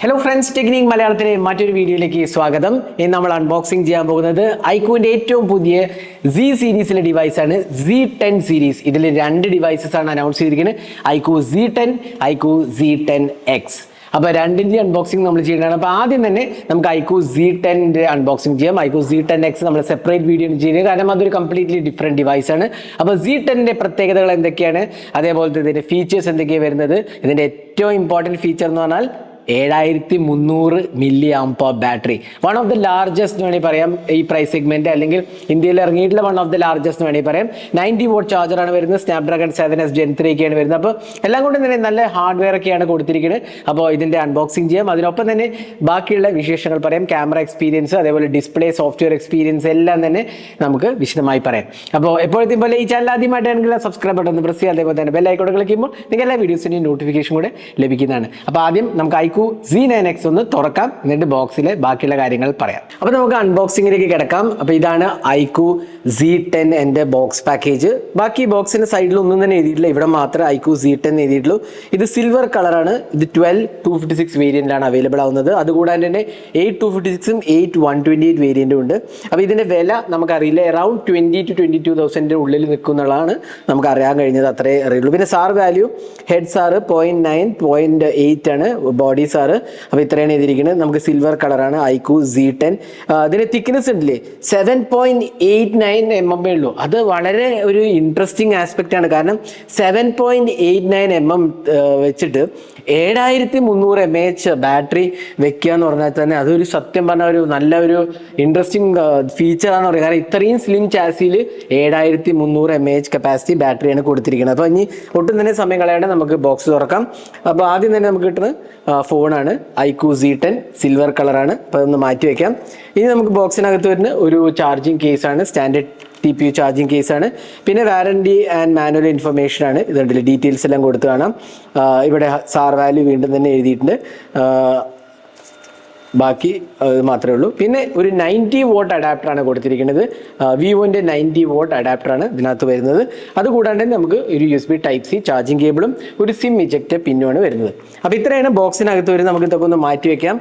Hello friends technique മലയാളത്തിലെ മറ്റൊരു വീഡിയോയിലേക്ക് സ്വാഗതം. ഇന്ന് നമ്മൾ അൺബോക്സിംഗ് ചെയ്യാൻ പോകുന്നത് ഐക്യുവിന്റെ ഏറ്റവും പുതിയ സി സീരീസിലെ ഡിവൈസാണ് സി ടെൻ സീരീസ് ഇതിൽ രണ്ട് ഡിവൈസസ് ആണ് അനൗൺസ് ചെയ്തിരിക്കുന്നത്. IQOO Z ten iQOO Z ten X അപ്പോൾ രണ്ടിന്റെ അൺബോക്സിംഗ് നമ്മൾ ചെയ്യേണ്ടതാണ് അപ്പോൾ ആദ്യം തന്നെ നമുക്ക് ഐക്കു സി ടെന്റെ അൺബോക്സിംഗ് ചെയ്യാം. ഐക്കു സി ടെൻ എക്സ് നമ്മൾ സെപ്പറേറ്റ് വീഡിയോ ചെയ്യുന്നത്. കാരണം അതൊരു കംപ്ലീറ്റ്ലി ഡിഫറെന്റ് ഡിവൈസാണ് അപ്പോൾ സി ടെന്റെ പ്രത്യേകതകൾ എന്തൊക്കെയാണ്? അതേപോലത്തെ ഇതിന്റെ ഫീച്ചേഴ്സ് എന്തൊക്കെയാണ് വരുന്നത്? ഇതിന്റെ ഏറ്റവും ഇമ്പോർട്ടന്റ് ഫീച്ചർ എന്ന് പറഞ്ഞാൽ ഏഴായിരത്തി മുന്നൂറ് milli ആംപോ battery one of the largest വേണമെങ്കിൽ പറയാം. ഈ പ്രൈസ് സെഗ്മെന്റ് അല്ലെങ്കിൽ ഇന്ത്യയിൽ ഇറങ്ങിയിട്ടുള്ള വൺ ഓഫ് ദി ലാർജസ്റ്റ് വേണമെങ്കിൽ പറയാം. നയന്റി വോട്ട് ചാർജർ ആണ് വരുന്നത്. Snapdragon seven S gen three ഒക്കെയാണ് വരുന്നത്. അപ്പോൾ എല്ലാം കൊണ്ടും തന്നെ നല്ല ഹാർഡ്വെയർ ഒക്കെയാണ് കൊടുത്തിരിക്കുന്നത്. അപ്പോൾ ഇതിന്റെ അൺബോക്സിംഗ് ചെയ്യാം. അതിനൊപ്പം തന്നെ ബാക്കിയുള്ള വിശേഷങ്ങൾ പറയാം. ക്യാമറ എക്സ്പീരിയൻസ് അതേപോലെ ഡിസ്പ്ലേ സോഫ്റ്റ്വെയർ എക്സ്പീരിയൻസ് എല്ലാം തന്നെ നമുക്ക് വിശദമായി പറയാം. അപ്പോൾ എപ്പോഴത്തെയും പോലെ ഈ ചാനൽ ആദ്യമായിട്ടാണെങ്കിൽ സബ്സ്ക്രൈബ് ബട്ടൺ ഒന്ന് പ്രസ് ചെയ്യുക. അതേപോലെ തന്നെ ബെല്ലൈക്കോട്ട് ക്ലിക്ക് ചെയ്യുമ്പോൾ നിങ്ങൾക്ക് എല്ലാ വീഡിയോസിന്റെയും നോട്ടിഫിക്കേഷൻ കൂടെ ലഭിക്കുന്നതാണ്. അപ്പോൾ ആദ്യം നമുക്ക് ഐക്കു സി നയൻ എക്സ് ഒന്ന് തുറക്കാം. എന്നിട്ട് ബോക്സിലെ ബാക്കിയുള്ള കാര്യങ്ങൾ പറയാം. അപ്പോൾ നമുക്ക് അൺബോക്സിങ്ങിലേക്ക് കിടക്കാം. അപ്പോൾ ഇതാണ് ഐക്കു സി ടെൻ എന്റെ ബോക്സ് പാക്കേജ് ബാക്കി ബോക്സിന്റെ സൈഡിൽ ഒന്നും തന്നെ എഴുതിയിട്ടില്ല. ഇവിടെ മാത്രമേ ഐക്കു സി ടെൻ എഴുതിയിട്ടുള്ളൂ. ഇത് സിൽവർ കളറാണ് ഇത് ട്വൽവ് ടു ഫിഫ്റ്റി സിക്സ് വേരിയന്റാണ് അവൈലബിൾ ആവുന്നത്. അതുകൂടാതെ തന്നെ എയ്റ്റ് ടു ഫിഫ്റ്റി സിക്സും എയ്റ്റ് വൺ ട്വന്റി എയ്റ്റ് വേരിയന്റും ഉണ്ട്. അപ്പോൾ ഇതിന്റെ വില നമുക്കറിയില്ല. Around twenty two twenty two തൗസൻഡിന്റെ ഉള്ളിൽ നിൽക്കുന്നതാണ് നമുക്ക് അറിയാൻ കഴിഞ്ഞത് അത്രേ അറിയുള്ളൂ. പിന്നെ SAR value head SAR point nine point eight ആണ്. Body SAR. അപ്പോൾ ഇത്രയാണ് എഴുതിയിരിക്കുന്നത്. നമുക്ക് സിൽവർ കളറാണ് ഐക്കു സി ടെൻ അതിന് തിക്നെസ് ഉണ്ടല്ലേ? Seven point eight nine M M ഉള്ളൂ. അത് വളരെ ഒരു ഇൻട്രസ്റ്റിംഗ് ആസ്പെക്റ്റ് ആണ്. കാരണം seven point eight nine M M വെച്ചിട്ട് ഏഴായിരത്തി മുന്നൂറ് എം എച്ച് ബാറ്ററി വെക്കുക എന്ന് പറഞ്ഞാൽ തന്നെ അതൊരു സത്യം പറഞ്ഞ ഒരു നല്ല ഒരു ഇൻട്രസ്റ്റിംഗ് ഫീച്ചറാണ് പറയുക കാരണം ഇത്രയും സ്ലിം ചാസിയിൽ ഏഴായിരത്തി മുന്നൂറ് എം എച്ച് കപ്പാസിറ്റി ബാറ്ററിയാണ് കൊടുത്തിരിക്കുന്നത്. അപ്പോൾ ഇനി ഒട്ടും തന്നെ സമയം കളയാണ്ട് നമുക്ക് ബോക്സ് തുറക്കാം. അപ്പോൾ ആദ്യം തന്നെ നമുക്ക് കിട്ടുന്നത് ഫോണാണ്. ഐക്യു സി ടെൻ സിൽവർ കളറാണ് അപ്പോൾ അതൊന്ന് മാറ്റി വയ്ക്കാം ഇനി നമുക്ക് ബോക്സിനകത്ത് വരുന്ന ഒരു ചാർജിങ് കേസാണ് standard T P U charging കേസാണ് പിന്നെ വാറണ്ടി ആൻഡ് മാനുവൽ ഇൻഫർമേഷൻ ആണ്. ഇതുണ്ടല്ലോ ഡീറ്റെയിൽസ് എല്ലാം കൊടുത്ത് കാണാം. ഇവിടെ സാർ വാല്യൂ വീണ്ടും തന്നെ എഴുതിയിട്ടുണ്ട്. ബാക്കി മാത്രമേ ഉള്ളൂ. പിന്നെ ഒരു നയന്റി വോട്ട് അഡാപ്റ്ററാണ് കൊടുത്തിരിക്കുന്നത്. വിവോന്റെ നയന്റി വോട്ട് അഡാപ്റ്ററാണ് ഇതിനകത്ത് വരുന്നത്. അതുകൂടാണ്ട് നമുക്ക് ഒരു U S B type C charging കേബിളും ഒരു സിം ഇജക്റ്റ് പിന്നുമാണ് വരുന്നത്. അപ്പോൾ ഇത്രയാണ് ബോക്സിനകത്ത് വരുന്നത്. നമുക്ക് ഇതൊക്കെ ഒന്ന് മാറ്റി വെക്കാം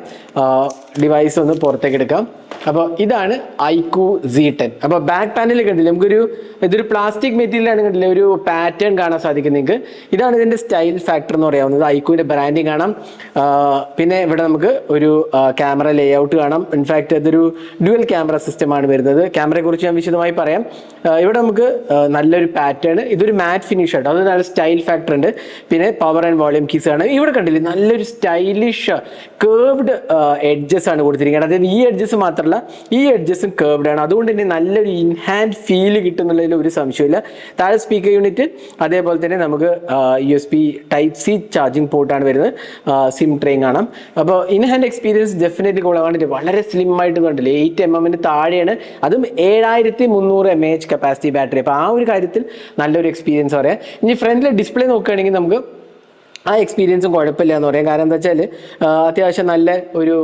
ഡിവൈസ് ഒന്ന് പുറത്തേക്ക് എടുക്കാം. അപ്പോൾ ഇതാണ് ഐക്കു സി ടെൻ അപ്പോൾ ബാക്ക് പാനൽ കണ്ടില്ലേ? നമുക്കൊരു ഇതൊരു പ്ലാസ്റ്റിക് മെറ്റീരിയലാണ് കണ്ടില്ലേ? ഒരു പാറ്റേൺ കാണാൻ സാധിക്കും നിങ്ങൾക്ക്. ഇതാണ് ഇതിന്റെ സ്റ്റൈൽ ഫാക്ടർ എന്ന് പറയാവുന്നത്. ഐക്യുവിന്റെ ബ്രാൻഡിങ് കാണാം. പിന്നെ ഇവിടെ നമുക്ക് ഒരു ക്യാമറ ലേ ഔട്ട് കാണാം. ഇൻഫാക്റ്റ് അതൊരു ഡ്യുവൽ ക്യാമറ സിസ്റ്റമാണ് വരുന്നത്. ക്യാമറയെക്കുറിച്ച് ഞാൻ വിശദമായി പറയാം. ഇവിടെ നമുക്ക് നല്ലൊരു പാറ്റേൺ ഇതൊരു മാറ്റ് ഫിനിഷ് ആട്ടോ അത് നല്ല സ്റ്റൈൽ ഫാക്ടർ ഉണ്ട്. പിന്നെ പവർ ആൻഡ് വോളിയം കീസ് ആണ്. ഇവിടെ കണ്ടില്ലേ? നല്ലൊരു സ്റ്റൈലിഷ് കേർവ്ഡ് എഡ്ജസ് ആണ് കൊടുത്തിരിക്കുന്നത്. അതായത് ഈ എഡ്ജസ് മാത്രമല്ല ഈ എഡ്ജസും കേർവ്ഡ് ആണ്. അതുകൊണ്ട് തന്നെ നല്ലൊരു ഇൻഹാൻഡ് ഫീൽ കിട്ടുന്നുള്ളതിൽ ഒരു സംശയമില്ല താഴെ സ്പീക്കർ യൂണിറ്റ് അതേപോലെ തന്നെ നമുക്ക് U S B type C charging പോർട്ടാണ് വരുന്നത്. സിം ട്രെയിൻ കാണാം. അപ്പോൾ ഇൻഹാൻഡ് എക്സ്പീരിയൻസ് ഡെഫിനറ്റ്ലി കൊള്ളാണ് വളരെ സ്ലിം ആയിട്ട് കണ്ടില്ലേ എയ്റ്റ് എം എമ്മിന് താഴെയാണ്. അതും ഏഴായിരത്തി മുന്നൂറ് എം എച്ച് കപ്പാസിറ്റി ബാറ്ററി അപ്പോൾ ആ ഒരു കാര്യത്തിൽ നല്ലൊരു എക്സ്പീരിയൻസ് പറയാം. ഇനി ഫ്രണ്ടിലെ ഡിസ്പ്ലേ നോക്കുകയാണെങ്കിൽ നമുക്ക് ആ എക്സ്പീരിയൻസും കുഴപ്പമില്ല എന്ന് പറയാം. കാരണം എന്താ വെച്ചാൽ അത്യാവശ്യം നല്ല ഒരു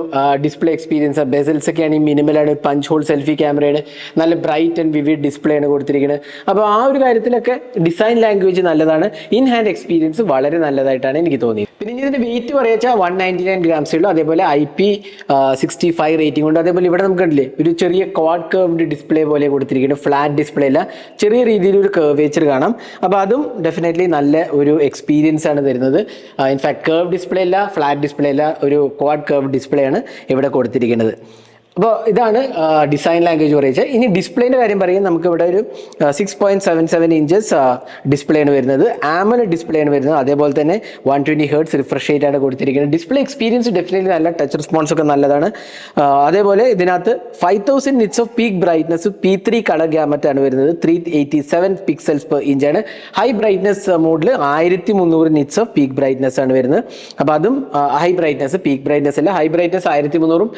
ഡിസ്പ്ലേ എക്സ്പീരിയൻസ് ബെസൽസ് ഒക്കെ ആണെങ്കിൽ മിനിമലാണ് പഞ്ച് ഹോൾ സെൽഫി ക്യാമറയാണ് നല്ല ബ്രൈറ്റ് ആൻഡ് വിവിഡ് ഡിസ്പ്ലേ ആണ് കൊടുത്തിരിക്കുന്നത് അപ്പോൾ ആ ഒരു കാര്യത്തിലൊക്കെ ഡിസൈൻ ലാംഗ്വേജ് നല്ലതാണ്. ഇൻ ഹാൻഡ് എക്സ്പീരിയൻസ് വളരെ നല്ലതായിട്ടാണ് എനിക്ക് തോന്നിയത്. പിന്നെ ഇനി ഇതിന്റെ വെയിറ്റ് പറയാച്ചാൽ വൺ നയന്റി നയൻ ഗ്രാംസേ ഉള്ളൂ. അതേപോലെ I P sixty five rating ഉണ്ട്. അതേപോലെ ഇവിടെ നമുക്ക് കണ്ടില്ലേ ഒരു ചെറിയ ക്വാഡ് കർവ്ഡ് ഡിസ്പ്ലേ പോലെ കൊടുത്തിരിക്കുന്നത് ഫ്ലാറ്റ് ഡിസ്പ്ലേ അല്ല. ചെറിയ രീതിയിൽ ഒരു കർവേച്ചർ കാണാം. അപ്പോൾ അതും ഡെഫിനറ്റ്ലി നല്ല ഒരു എക്സ്പീരിയൻസ് ആണ് തരുന്നത്. ഇൻഫാക്ട് കർവ് ഡിസ്പ്ലേ അല്ല ഫ്ലാറ്റ് ഡിസ്പ്ലേ അല്ല ഒരു ക്വാഡ് കർവ് ഡിസ്പ്ലേ ആണ് ഇവിടെ കൊടുത്തിരിക്കുന്നത്. അപ്പോൾ ഇതാണ് ഡിസൈൻ ലാംഗ്വേജ് പറയുന്നത് ഇനി ഡിസ്പ്ലേന്റെ കാര്യം പറയും നമുക്കിവിടെ ഒരു six point seven seven inches display ആണ് വരുന്നത്. ആമല ഡിസ്പ്ലേ ആണ് വരുന്നത്. അതേപോലെ തന്നെ വൺ ട്വന്റി ഹേർട്സ് റിഫ്രഷ് ആണ് കൊടുത്തിരിക്കുന്നത്. ഡിസ്പ്ലേ എക്സ്പീരിയൻസ് ഡെഫിനറ്റ്ലി നല്ല ടച്ച് റെസ്പോൺസ് ഒക്കെ നല്ലതാണ്. അതേപോലെ ഇതിനകത്ത് five thousand nits of peak brightness P three colour gamut ആണ് വരുന്നത്. Three eighty seven pixels per ഇഞ്ചാണ് ഹൈ ബ്രൈറ്റ്നസ് മോഡിൽ ആയിരത്തി മുന്നൂറ് നിറ്റ്സ് ഓഫ് പീക്ക് ബ്രൈറ്റ്നസ് ആണ് വരുന്നത്. അപ്പോൾ അതും ഹൈ ബ്രൈറ്റ്നസ് പീക്ക് ബ്രൈറ്റ്നസ് അല്ല. ഹൈ ബ്രൈറ്റ്നസ് ആയിരത്തി മുന്നൂറും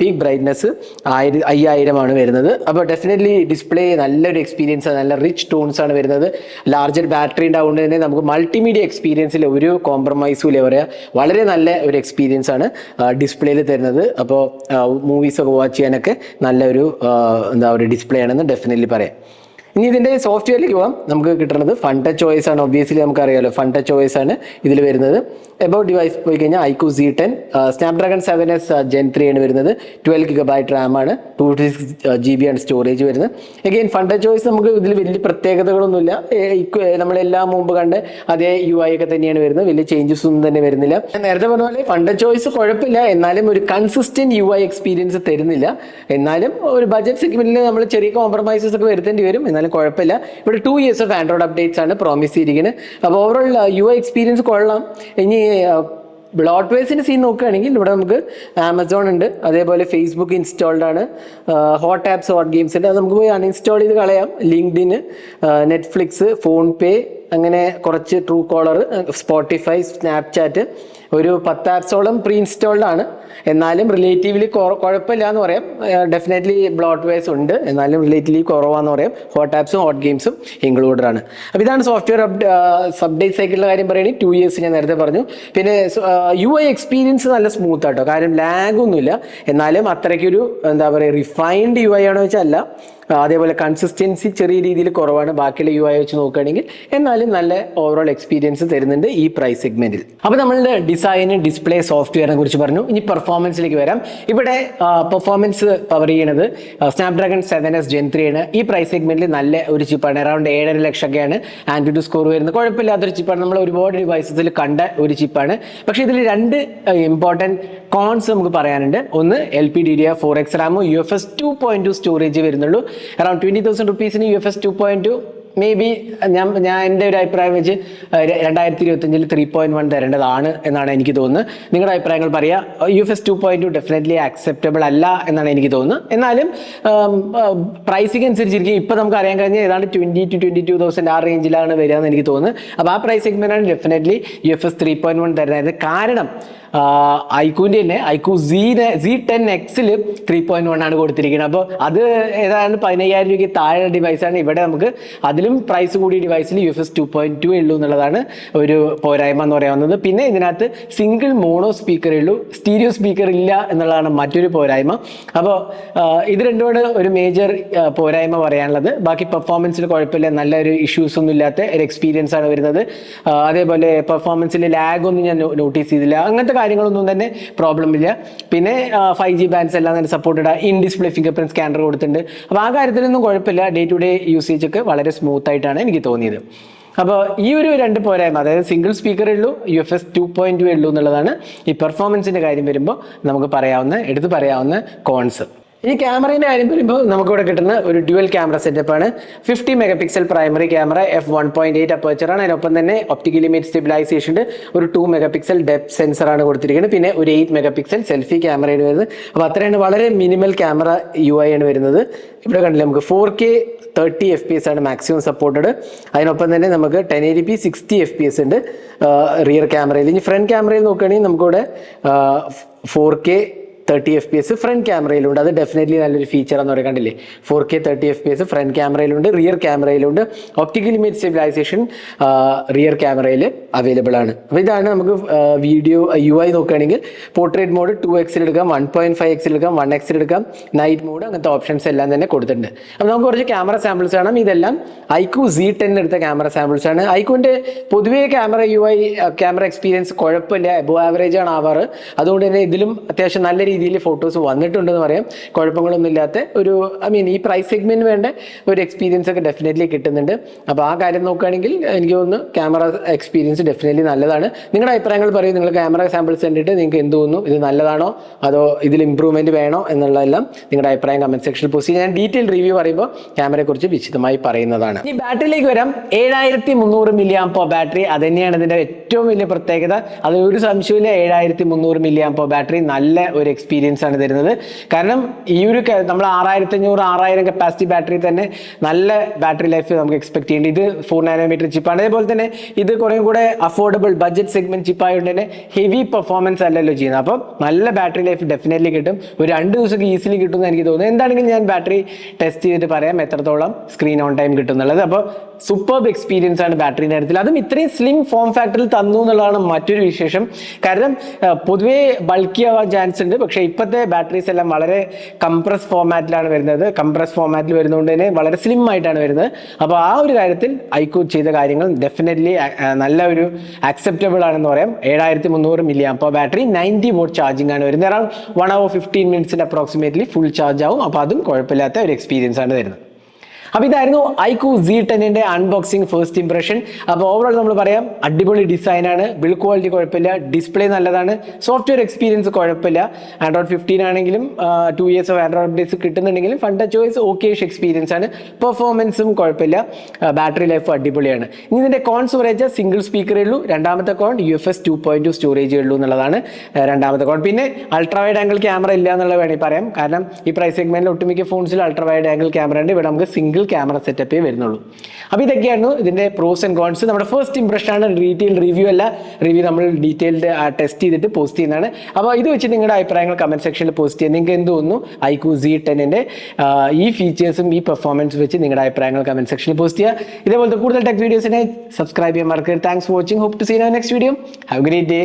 പീക്ക് ബ്രൈറ്റ്നസ് ആയിര അയ്യായിരമാണ് വരുന്നത്. അപ്പോൾ ഡെഫിനറ്റ്ലി ഡിസ്പ്ലേ നല്ലൊരു എക്സ്പീരിയൻസ് നല്ല റിച്ച് ടോൺസ് ആണ് വരുന്നത്. ലാർജർ ബാറ്ററി ഉണ്ടാവുകൊണ്ട് തന്നെ നമുക്ക് മൾട്ടിമീഡിയ എക്സ്പീരിയൻസിൽ ഒരു കോംപ്രമൈസും ഇല്ല. പറയാ വളരെ നല്ല ഒരു എക്സ്പീരിയൻസ് ആണ് ഡിസ്പ്ലേയിൽ തരുന്നത്. അപ്പോൾ മൂവീസ് ഒക്കെ വാച്ച് ചെയ്യാനൊക്കെ നല്ലൊരു എന്താ ഒരു ഡിസ്പ്ലേ ആണെന്ന് ഡെഫിനറ്റ്ലി പറയാം. ഇനി ഇതിന്റെ സോഫ്റ്റ്വെയറിലേക്ക് പോകാം നമുക്ക് കിട്ടുന്നത് ഫൺ ടച്ച് ചോയ്സ് ആണ്. ഒബ്വിയസ്ലി നമുക്കറിയാലോ ഫൺ ടച്ച് ചോയ്സ് ആണ് ഇതിൽ വരുന്നത്. എബൌട്ട് ഡിവൈസ് പോയി കഴിഞ്ഞാൽ iQOO Z ten Snapdragon seven S gen three ആണ് വരുന്നത്. ട്വൽവ് ഗിഗ ബൈറ്റ് റാം ആണ് ടു സിക്സ് ജി ബി ആണ് സ്റ്റോറേജ് വരുന്നത്. എഗെയിൻ ഫണ്ട് ചോയ്സ് നമുക്ക് ഇതിൽ വലിയ പ്രത്യേകതകളൊന്നുമില്ല. നമ്മളെല്ലാം മുമ്പ് കണ്ട് അതേ യു ഐ ഒക്കെ തന്നെയാണ് വരുന്നത്. വലിയ ചേഞ്ചസ് ഒന്നും തന്നെ വരുന്നില്ല. നേരത്തെ പറഞ്ഞ പോലെ ഫണ്ട് ചോയ്സ് കുഴപ്പമില്ല. എന്നാലും ഒരു കൺസിസ്റ്റന്റ് യു ഐ എക്സ്പീരിയൻസ് തരുന്നില്ല. എന്നാലും ഒരു ബജറ്റ് സെഗ്മെന്റിൽ നമ്മൾ ചെറിയ കോംപ്രമൈസസ് ഒക്കെ വരുത്തേണ്ടി വരും. എന്നാലും കുഴപ്പമില്ല. ഇവിടെ two years of Android updates ആണ് പ്രോമിസ് ചെയ്തിരിക്കുന്നത് അപ്പോൾ ഓവറോൾ യു ഐ എക്സ്പീരിയൻസ് കൊള്ളാം. ഇനി ബ്ലോട്ട് വേസിന്റെ സീൻ നോക്കുകയാണെങ്കിൽ ഇവിടെ നമുക്ക് ആമസോൺ ഉണ്ട്. അതേപോലെ ഫേസ്ബുക്ക് ഇൻസ്റ്റാൾഡ് ആണ്. ഹോട്ട് ആപ്സ് ഹോട്ട് ഗെയിംസ് ഉണ്ട്. അത് നമുക്ക് പോയി അൺഇൻസ്റ്റാൾ ചെയ്ത് കളയാം. ലിങ്ക്ഡിന് നെറ്റ്ഫ്ലിക്സ് ഫോൺ പേ അങ്ങനെ കുറച്ച് ട്രൂ കോളർ സ്പോട്ടിഫൈ സ്നാപ്ചാറ്റ് ഒരു പത്ത് ആപ്സോളം പ്രീ ഇൻസ്റ്റാൾഡ് ആണ്. എന്നാലും റിലേറ്റീവ്ലി കുഴപ്പമില്ല എന്ന് പറയാം. ഡെഫിനറ്റ്ലി ബ്ലോട്ട് വേസ് ഉണ്ട്. എന്നാലും റിലേറ്റീവ്ലി കുറവാന്ന് പറയാം. ഹോട്ട് ആപ്സും ഹോട്ട് ഗെയിംസും ഇൻക്ലൂഡഡ് ആണ്. അപ്പോൾ ഇതാണ് സോഫ്റ്റ്വെയർ അപ്ഡേറ്റ് സൈക്കിളിന്റെ കാര്യം പറയുകയാണെങ്കിൽ ടു ഇയേഴ്സ് ഞാൻ നേരത്തെ പറഞ്ഞു. പിന്നെ യു ഐ എക്സ്പീരിയൻസ് നല്ല സ്മൂത്ത് ആട്ടോ. കാര്യം ലാഗ് ഒന്നുമില്ല. എന്നാലും അത്രയ്ക്കൊരു എന്താ പറയുക റിഫൈൻഡ് യു ഐ ആണോ വെച്ചാൽ അല്ല. അതേപോലെ കൺസിസ്റ്റൻസി ചെറിയ രീതിയിൽ കുറവാണ്. ബാക്കിയുള്ള യു ഐ വെച്ച് നോക്കുകയാണെങ്കിൽ എന്നാലും നല്ല ഓവറോൾ എക്സ്പീരിയൻസ് തരുന്നുണ്ട് ഈ പ്രൈസ് സെഗ്മെന്റിൽ അപ്പോൾ നമ്മളുടെ ഡിസൈൻ ഡിസ്പ്ലേ സോഫ്റ്റ്വെയറിനെ കുറിച്ച് പറഞ്ഞു. ഇനി പെർഫോമൻസിലേക്ക് വരാം. ഇവിടെ പെർഫോമൻസ് പവർ ചെയ്യണത് Snapdragon seven S gen three ആണ്. ഈ പ്രൈസ് സെഗ്മെന്റിൽ നല്ല ഒരു ചിപ്പാണ് അറൗണ്ട് ഏഴര ലക്ഷമൊക്കെയാണ് ആൻഡ്രോയിഡ് സ്കോർ വരുന്നത്. കുഴപ്പമില്ലാത്തൊരു ചിപ്പാണ് നമ്മൾ ഒരുപാട് ഡിവൈസസിൽ കണ്ട ഒരു ചിപ്പാണ് പക്ഷേ ഇതിൽ രണ്ട് ഇമ്പോർട്ടന്റ് കോൺസ് നമുക്ക് പറയാനുണ്ട്. ഒന്ന് L P D D R four X റാമും U F S two point two storage വരുന്നുള്ളൂ. Around twenty thousand റുപ്പീസിന് U F S two point two maybe ഞാൻ ഞാൻ എന്റെ ഒരു അഭിപ്രായം വെച്ച് രണ്ടായിരത്തി ഇരുപത്തഞ്ചിൽ ത്രീ പോയിന്റ് വൺ തരേണ്ടതാണ് എന്നാണ് എനിക്ക് തോന്നുന്നത്. നിങ്ങളുടെ അഭിപ്രായങ്ങൾ പറയുക U F S two point two definitely acceptable അല്ല എന്നാണ് എനിക്ക് തോന്നുന്നത്. എന്നാലും പ്രൈസിങ് അനുസരിച്ചിരിക്കും. ഇപ്പം നമുക്ക് അറിയാൻ കഴിഞ്ഞാൽ ഏതാണ്ട് twenty two twenty two thousand ആ റേഞ്ചിലാണ് വരിക എന്ന് എനിക്ക് തോന്നുന്നത്. അപ്പോൾ ആ price മേനാണ് definitely U F S three point one തരുന്നത്. കാരണം ഐക്യൂന്റെ തന്നെ ഐക്കൂ സീന് സി ടെൻ എക്സിൽ ത്രീ പോയിന്റ് വൺ ആണ് കൊടുത്തിരിക്കുന്നത്. അപ്പോൾ അത് ഏതാണ്ട് പതിനയ്യായിരം രൂപയ്ക്ക് താഴെ ഡിവൈസാണ് ഇവിടെ നമുക്ക് അതിലും പ്രൈസ് കൂടിയ ഡിവൈസിൽ U F S two point two ഉള്ളൂ എന്നുള്ളതാണ് ഒരു പോരായ്മ എന്ന് പറയാവുന്നത്. പിന്നെ ഇതിനകത്ത് സിംഗിൾ മോണോ സ്പീക്കറേ ഉള്ളൂ. സ്റ്റീരിയോ സ്പീക്കർ ഇല്ല എന്നുള്ളതാണ് മറ്റൊരു പോരായ്മ. അപ്പോൾ ഇത് രണ്ടുമാണ് ഒരു മേജർ പോരായ്മ പറയാനുള്ളത്. ബാക്കി പെർഫോമൻസിൽ കുഴപ്പമില്ല. നല്ലൊരു ഇഷ്യൂസ് ഒന്നും ഇല്ലാത്ത ഒരു എക്സ്പീരിയൻസ് ആണ് വരുന്നത്. അതേപോലെ പെർഫോമൻസിൽ ലാഗ് ഒന്നും ഞാൻ നോട്ടീസ് ചെയ്തില്ല. അങ്ങനത്തെ കാര്യങ്ങളൊന്നും തന്നെ പ്രോബ്ലം ഇല്ല. പിന്നെ ഫൈവ് ജി ബാൻഡ്സ് എല്ലാം തന്നെ supported in display fingerprint scanner കൊടുത്തിട്ടുണ്ട്. അപ്പോൾ ആ കാര്യത്തിലൊന്നും കുഴപ്പമില്ല. ഡേ ടു ഡേ യൂസേജ് ഒക്കെ വളരെ സ്മൂത്ത് ആയിട്ടാണ് എനിക്ക് തോന്നിയത്. അപ്പോൾ ഈ ഒരു രണ്ട് പോരായ്മ അതായത് സിംഗിൾ സ്പീക്കർ ഉള്ളൂ U F S two point two ഉള്ളൂ എന്നുള്ളതാണ് ഈ പെർഫോമൻസിന്റെ കാര്യം വരുമ്പോൾ നമുക്ക് പറയാവുന്ന എടുത്തു പറയാവുന്ന കോൺസ് ഇനി ക്യാമറയുടെ കാര്യം വരുമ്പോൾ നമുക്കിവിടെ കിട്ടുന്ന ഒരു ഡ്യുവൽ ക്യാമറ സെറ്റപ്പ് ആണ് fifty mega pixel primary camera f one point eight അപ്പേച്ചറാണ് അതിനൊപ്പം തന്നെ ഒപ്റ്റിക്കലി ലിമിറ്റ് സ്റ്റെബിലൈസേഷൻ ഒരു ടു മെഗാ പിക്സൽ സെൻസർ ആണ് കൊടുത്തിരിക്കുന്നത്. പിന്നെ ഒരു എയ്റ്റ് മെഗാ പിക്സൽ സെൽഫി ക്യാമറയാണ് വരുന്നത്. അപ്പോൾ അത്രയാണ് വളരെ മിനിമൽ ക്യാമറ യു ഐ ആണ് വരുന്നത്. ഇവിടെ കണ്ടില്ലേ നമുക്ക് four K thirty F P S ആണ് മാക്സിമം സപ്പോർട്ടഡ് അതിനൊപ്പം തന്നെ നമുക്ക് ten eighty p sixty F P S ഉണ്ട് റിയർ ക്യാമറയിൽ ഇനി ഫ്രണ്ട് ക്യാമറയിൽ നോക്കുകയാണെങ്കിൽ നമുക്കിവിടെ four K thirty F P S front ക്യാമറയിലുണ്ട് അത് ഡെഫിനറ്റ്ലി നല്ലൊരു ഫീച്ചർ എന്ന് പറയുക കണ്ടില്ലേ? Four K thirty F P S front ക്യാമറയിലുണ്ട് rear ക്യാമറയിലുണ്ട് ഒപ്റ്റിക്കൽ ഇമേജ് സ്റ്റെബിലൈസേഷൻ റിയർ ക്യാമറയിൽ അവൈലബിൾ ആണ്. അപ്പോൾ ഇതാണ് നമുക്ക് വീഡിയോ യു ഐ നോക്കുകയാണെങ്കിൽ പോർട്രേറ്റ് മോഡ് ടു എക്സിൽ എടുക്കാം വൺ പോയിന്റ് ഫൈവ് എക്സിൽ എടുക്കാം വൺ എക്സിൽ എടുക്കാം. നൈറ്റ് മോഡ് അങ്ങനത്തെ ഓപ്ഷൻസ് എല്ലാം തന്നെ കൊടുത്തിട്ടുണ്ട്. അപ്പോൾ നമുക്ക് കുറച്ച് ക്യാമറ സാമ്പിൾസ് കാണാം. ഇതെല്ലാം ഐക്യു സി ടെൻ എടുത്ത ക്യാമറ സാമ്പിൾസ് ആണ്. ഐക്യുവിന്റെ പൊതുവേ camera U I camera experience കുഴപ്പമില്ല. എബോ ആവറേജ് ആണ് ആവാറ്. അതുകൊണ്ട് തന്നെ ഇതിലും അത്യാവശ്യം നല്ല രീതിയിൽ ഫോട്ടോസ് വന്നിട്ടുണ്ടെന്ന് പറയാം. കുഴപ്പങ്ങളൊന്നും ഇല്ലാത്ത ഒരു ഐ മീൻ ഈ പ്രൈസ് സെഗ്മെന്റ് വേണ്ട ഒരു എക്സ്പീരിയൻസ് ഒക്കെ ഡെഫിനറ്റ്ലി കിട്ടുന്നുണ്ട്. അപ്പോൾ ആ കാര്യം നോക്കുകയാണെങ്കിൽ എനിക്ക് തോന്നുന്നു ക്യാമറ എക്സ്പീരിയൻസ് ഡെഫിനറ്റ്ലി നല്ലതാണ്. നിങ്ങളുടെ അഭിപ്രായങ്ങൾ പറയും. നിങ്ങൾ ക്യാമറ സാമ്പിൾസ് കണ്ടിട്ട് നിങ്ങൾക്ക് എന്ത് തോന്നുന്നു? ഇത് നല്ലതാണോ? അതോ ഇതിൽ ഇമ്പ്രൂവ്മെന്റ് വേണോ? എന്നുള്ളതെല്ലാം നിങ്ങളുടെ അഭിപ്രായം കമന്റ് സെക്ഷനിൽ പോസ്റ്റ് ഞാൻ ഡീറ്റെയിൽ റിവ്യൂ പറയുമ്പോൾ ക്യാമറയെക്കുറിച്ച് വിശദമായി പറയുന്നതാണ്. ഈ ബാറ്ററിയിലേക്ക് വരാം. ഏഴായിരത്തി മുന്നൂറ് മില്ലി ആംപോ ബാറ്ററി അത് തന്നെയാണ് ഇതിന്റെ ഏറ്റവും വലിയ പ്രത്യേകത. അത് ഒരു സംശയമില്ല ഏഴായിരത്തി മുന്നൂറ് മില്ലി ആംപോ ബാറ്ററി നല്ല ഒരു എക്സ്പീരിയൻസ് ആണ് തരുന്നത്. കാരണം ഈ ഒരു നമ്മൾ ആറായിരത്തി അഞ്ഞൂറ് ആറായിരം കപ്പാസിറ്റി ബാറ്ററി തന്നെ നല്ല ബാറ്ററി ലൈഫ് നമുക്ക് എക്സ്പെക്ട് ചെയ്യേണ്ടത് ഇത് ഫോർ നാനോമീറ്റർ ചിപ്പാണ് അതേപോലെ തന്നെ ഇത് കുറേ കൂടെ അഫോർഡബിൾ ബഡ്ജറ്റ് സെഗ്മെന്റ് ചിപ്പായതുകൊണ്ട് തന്നെ ഹെവി പെർഫോമൻസ് അല്ലല്ലോ ചെയ്യുന്നത്. അപ്പം നല്ല ബാറ്ററി ലൈഫ് ഡെഫിനറ്റ്ലി കിട്ടും. ഒരു രണ്ട് ദിവസമൊക്കെ ഈസിലി കിട്ടുമെന്ന് എനിക്ക് തോന്നുന്നു. എന്താണെങ്കിലും ഞാൻ ബാറ്ററി ടെസ്റ്റ് ചെയ്തിട്ട് പറയാം. എത്രത്തോളം സ്ക്രീൻ ഓൺ ടൈം കിട്ടുന്നുള്ളത് അപ്പോൾ സൂപ്പർബ് എക്സ്പീരിയൻസ് ആണ് ബാറ്ററിയുടെ കാര്യത്തിൽ. അതും ഇത്രയും സ്ലിം ഫോം ഫാക്ടറിൽ തന്നു എന്നുള്ളതാണ് മറ്റൊരു വിശേഷം. കാരണം പൊതുവേ ബൾക്കി ആവാൻ ചാൻസ് ഉണ്ട്. പക്ഷേ ഇപ്പോഴത്തെ ബാറ്ററീസ് എല്ലാം വളരെ കംപ്രസ് ഫോമാറ്റിലാണ് വരുന്നത്. കംപ്രസ് ഫോമാറ്റിൽ വരുന്നതുകൊണ്ട് തന്നെ വളരെ സ്ലിം ആയിട്ടാണ് വരുന്നത്. അപ്പോൾ ആ ഒരു കാര്യത്തിൽ ഐക്കൂ ചെയ്ത കാര്യങ്ങൾ ഡെഫിനറ്റ്ലി നല്ല ഒരു അക്സെപ്റ്റബിൾ ആണെന്ന് പറയാം. ഏഴായിരത്തി മുന്നൂറ് മില്ലി അപ്പോൾ ബാറ്ററി നയന്റി വോട്ട് ചാർജിങ് ആണ് വരുന്നത്. അറൌണ്ട് വൺ അവർ ഫിഫ്റ്റീൻ മിനിറ്റ്സിന്റെ അപ്രോക്സിമേറ്റ്ലി ഫുൾ ചാർജ് ആവും. അപ്പോൾ അതും കുഴപ്പമില്ലാത്ത ഒരു എക്സ്പീരിയൻസ് ആണ് തരുന്നത്. അപ്പോൾ ഇതായിരുന്നു ഐക്യു സി ടെന്നിന്റെ അൺബോക്സിംഗ് ഫസ്റ്റ് ഇംപ്രഷൻ അപ്പോൾ ഓവറോൾ നമ്മൾ പറയാം അടിപൊളി ഡിസൈനാണ് ബിൽഡ് ക്വാളിറ്റി കുഴപ്പമില്ല. ഡിസ്പ്ലേ നല്ലതാണ്. സോഫ്റ്റ്വെയർ എക്സ്പീരിയൻസ് കുഴപ്പമില്ല. ആൻഡ്രോയിഡ് ഫിഫ്റ്റീൻ ആണെങ്കിലും two years of Android updates കിട്ടുന്നുണ്ടെങ്കിലും fund choice ഓക്കേഷ് എക്സ്പീരിയൻസ് ആണ്. പെർഫോമൻസും കുഴപ്പമില്ല. ബാറ്ററി ലൈഫ് അടിപൊളിയാണ്. ഇനി ഇതിന്റെ കോൺസ് പറയാച്ചാൽ സിംഗിൾ സ്പീക്കറേ ഉള്ളൂ. രണ്ടാമത്തെ con U F S two point two storage ഉള്ളൂ എന്നുള്ളതാണ് രണ്ടാമത്തെ കോൺ പിന്നെ അൾട്രാ വൈഡ് ആംഗിൾ ക്യാമറ ഇല്ല എന്നുള്ളത് വേണമെങ്കിൽ പറയാം. കാരണം ഈ പ്രൈസ് സെഗ്മെന്റിൽ ഒട്ടുമിക്ക ഫോൺസിൽ അൾട്രാ വൈഡ് ആംഗിൾ ക്യാമറ ഉണ്ട്. ഇവിടെ നമുക്ക് സിംഗിൾ ക്യാമറ സെറ്റപ്പേ വരുന്നുള്ളൂ. അപ്പോൾ ഇതൊക്കെയാണ് ഇതിന്റെ പ്രോസ് ആൻഡ് കോൺസ് നമ്മുടെ ഫസ്റ്റ് ഇംപ്രഷൻ ആണ് ഡീറ്റെയിൽ റിവ്യൂ അല്ല റിവ്യൂ നമ്മൾ ഡീറ്റെയിൽഡ് ടെസ്റ്റ് ചെയ്തിട്ട് പോസ്റ്റ് ചെയ്യുന്നതാണ്. അപ്പോൾ ഇത് വെച്ച് നിങ്ങളുടെ അഭിപ്രായങ്ങൾ കമന്റ് സെക്ഷനിൽ പോസ്റ്റ് ചെയ്യാം നിങ്ങൾക്ക് എന്ത് തോന്നുന്നു? ഐക്യു സി ടെന്നിന്റെ ഈ ഫീച്ചേഴ്സും ഈ പെർഫോമൻസ് വെച്ച് നിങ്ങളുടെ അഭിപ്രായങ്ങൾ കമന്റ് സെക്ഷനിൽ പോസ്റ്റ് ചെയ്യുക. ഇതേപോലത്തെ കൂടുതൽ ടെക് വീഡിയോസിനെ സബ്സ്ക്രൈബ് ചെയ്യാൻ മറക്കരുത്. Thanks for watching hope to see next video have great day